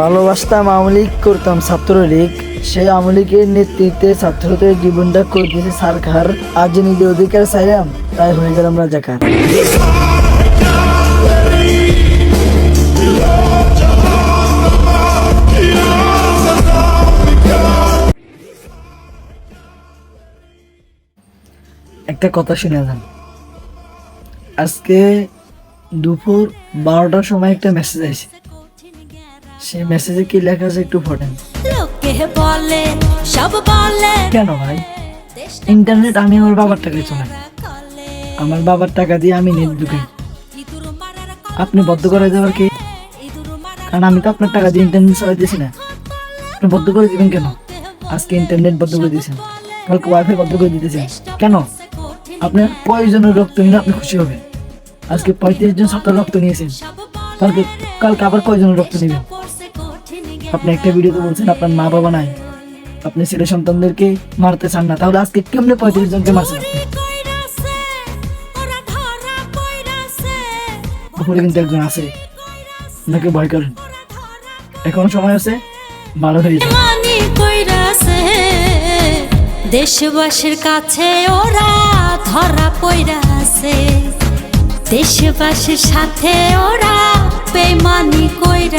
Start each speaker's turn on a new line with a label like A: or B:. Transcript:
A: ভালোবাসতাম আওয়ামী লীগ, করতাম ছাত্রলীগ। সেই আওয়ামী লীগের নেতৃত্বে ছাত্রদের জীবনটা করে দিয়েছে সরকার। আজ যে নিজের অধিকার চাইলাম, তাই হয়ে গেলাম রাজাকার। একটা কথা শুনে যান আজকে দুপুর বারোটার সময় একটা মেসেজ আছে সেই মেসেজে কি লেখা আছে একটু পড়েন।
B: লোকে বলে সব বলে
A: কেন ভাই? ইন্টারনেট আমি আমার বাবার টাকায় চলাই আমার বাবার টাকা দিয়ে আমি নেট ঢুকাই। আপনি বদ্ধ করে দেওয়ার কি? কারণ আমি তো আপনার টাকা দিয়ে ইন্টারনেট চালাইতেছি না। আপনি বদ্ধ করে দিবেন কেন? আজকে ইন্টারনেট বদ্ধ করে দিয়েছেন। কালকে ওয়াইফাই বদ্ধ করে দিতেছেন। কেন? আপনার প্রয়োজনের রক্ত নিলে আপনি খুশি হবেন। আজকে পঁয়ত্রিশ জন সপ্তাহ রক্ত নিয়েছেন। কালকে কালকে আবার কয়জনের রক্ত নেবেন? আপনি একটা ভিডিওতে বলছেন আপনার মা বাবা নাই। আপনি ছেলে সন্তানদেরকে মারতে চান না। তাহলে আজকে কেমনে পঁয়ত্রিশ জনকে মারছেন উপরে কিন্তু একজন আছে। ওনাকে ভয় করেন। এখন সময় আছে? ভালো হয়ে
B: দেশবাসীর কাছে ওরা ধরা পইরাছে। দেশবাসীর সাথে ওরা বেমানি কইরাছে